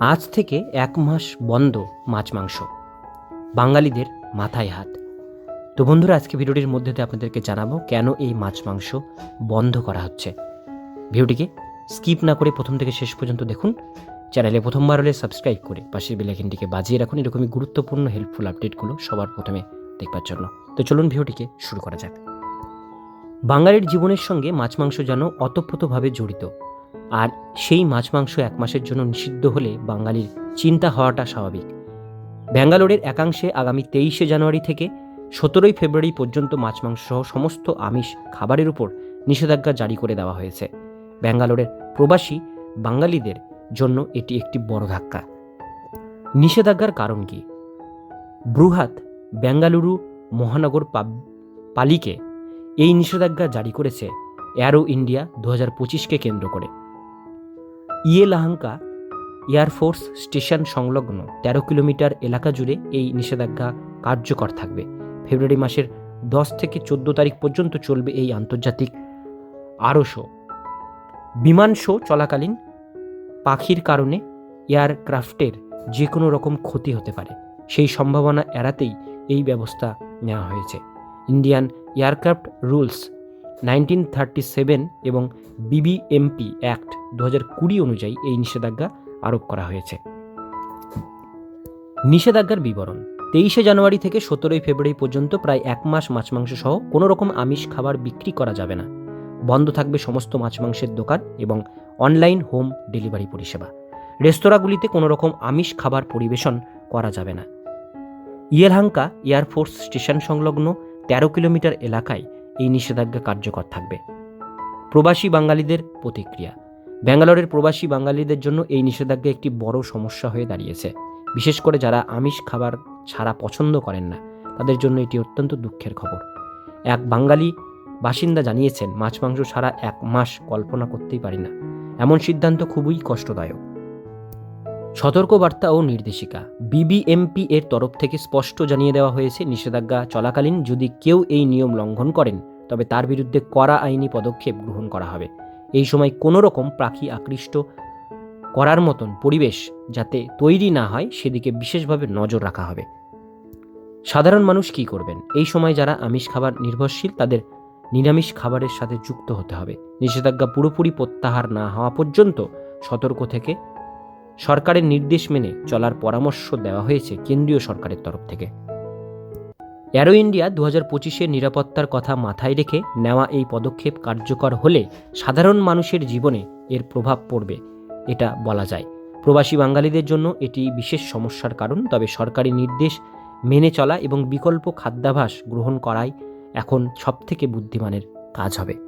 আজ থেকে এক মাস বন্ধ মাছ মাংস। বাঙালিদের মাথায় হাত। তো বন্ধুরা, আজকে ভিডিওটির মধ্যে আপনাদেরকে জানাব কেন এই মাছ মাংস বন্ধ করা হচ্ছে। ভিডিওটিকে স্কিপ না করে প্রথম থেকে শেষ পর্যন্ত দেখুন। চ্যানেলে প্রথমবার হলে সাবস্ক্রাইব করে পাশের বেলাইকিনটিকে বাজিয়ে রাখুন। এরকমই গুরুত্বপূর্ণ হেল্পফুল আপডেটগুলো সবার প্রথমে দেখবার জন্য। তো চলুন ভিডিওটিকে শুরু করা যাক। বাঙালির জীবনের সঙ্গে মাছ মাংস যেন অতপ্রতভাবে জড়িত। আর সেই মাছ মাংস এক মাসের জন্য নিষিদ্ধ হলে বাঙালির চিন্তা হওয়াটা স্বাভাবিক। ব্যাঙ্গালোরের একাংশে আগামী তেইশে জানুয়ারি থেকে সতেরোই ফেব্রুয়ারি পর্যন্ত মাছ মাংস সহ সমস্ত আমিষ খাবারের উপর নিষেধাজ্ঞা জারি করে দেওয়া হয়েছে। ব্যাঙ্গালোরের প্রবাসী বাঙালিদের জন্য এটি একটি বড় ধাক্কা। নিষেধাজ্ঞার কারণ কি? বৃহাত বেঙ্গালুরু মহানগর পালিকে এই নিষেধাজ্ঞা জারি করেছে অ্যারো ইন্ডিয়া দু হাজার পঁচিশকে কেন্দ্র করে। ইয়েলাহাঙ্কা এয়ারফোর্স স্টেশন সংলগ্ন তেরো কিলোমিটার এলাকা জুড়ে এই নিষেধাজ্ঞা কার্যকর থাকবে। ফেব্রুয়ারি মাসের দশ থেকে চোদ্দ তারিখ পর্যন্ত চলবে এই আন্তর্জাতিক আরও শো। বিমান শো চলাকালীন পাখির কারণে এয়ারক্রাফটের যে কোনো রকম ক্ষতি হতে পারে। সেই সম্ভাবনা এড়াতেই এই ব্যবস্থা নেওয়া হয়েছে। Indian aircraft rules nineteen thirty seven এবং বিবিএমপি অ্যাক্ট দু হাজার কুড়ি অনুযায়ী এই নিষেধাজ্ঞা আরোপ করা হয়েছে। নিষেধাজ্ঞার বিবরণ, তেইশে জানুয়ারি থেকে সতেরোই ফেব্রুয়ারি পর্যন্ত প্রায় এক মাস মাছ মাংস সহ কোনো রকম আমিষ খাবার বিক্রি করা যাবে না। বন্ধ থাকবে সমস্ত মাছ মাংসের দোকান এবং অনলাইন হোম ডেলিভারি পরিষেবা। রেস্তোরাঁগুলিতে কোনো রকম আমিষ খাবার পরিবেশন করা যাবে না। ইয়েলহাঙ্কা এয়ারফোর্স স্টেশন সংলগ্ন তেরো কিলোমিটার এলাকায় এই নিষেধাজ্ঞা কার্যকর থাকবে। প্রবাসী বাঙালিদের প্রতিক্রিয়া। ব্যাঙ্গালোরের প্রবাসী বাঙালিদের জন্য এই নিষেধাজ্ঞা একটি বড় সমস্যা হয়ে দাঁড়িয়েছে। বিশেষ করে যারা আমিষ খাবার ছাড়া পছন্দ করেন না, তাদের জন্য এটি অত্যন্ত দুঃখের খবর। এক বাঙালি বাসিন্দা জানিয়েছেন, মাছ, মাংস ছাড়া এক মাস কল্পনা করতেই পারি না। এমন সিদ্ধান্ত খুবই কষ্টদায়ক। সতর্কবার্তা ও নির্দেশিকা। বিবিএমপি এর তরফ থেকে স্পষ্ট জানিয়ে দেওয়া হয়েছে, নিষেধাজ্ঞা চলাকালীন যদি কেউ এই নিয়ম লঙ্ঘন করেন, তবে তার বিরুদ্ধে কড়া আইনি পদক্ষেপ গ্রহণ করা হবে। এই সময় কোনো রকম পাখি আকৃষ্ট করার মতন পরিবেশ যাতে তৈরি না হয়, সেদিকে বিশেষভাবে নজর রাখা হবে। সাধারণ মানুষ কি করবেন? এই সময় যারা আমিষ খাবার নির্ভরশীল, তাদের নিরামিষ খাবারের সাথে যুক্ত হতে হবে। নিষেধাজ্ঞা পুরোপুরি প্রত্যাহার না হওয়া পর্যন্ত সতর্ক থেকে সরকারের নির্দেশ মেনে চলার পরামর্শ দেওয়া হয়েছে কেন্দ্রীয় সরকারের তরফ থেকে। অ্যারো ইন্ডিয়া দু হাজার পঁচিশের নিরাপত্তার কথা মাথায় রেখে নেওয়া এই পদক্ষেপ কার্যকর হলে সাধারণ মানুষের জীবনে এর প্রভাব পড়বে, এটা বলা যায়। প্রবাসী বাঙালিদের জন্য এটি বিশেষ সমস্যার কারণ, তবে সরকারি নির্দেশ মেনে চলা এবং বিকল্প খাদ্যাভাস গ্রহণ করাই এখন সবথেকে বুদ্ধিমানের কাজ হবে।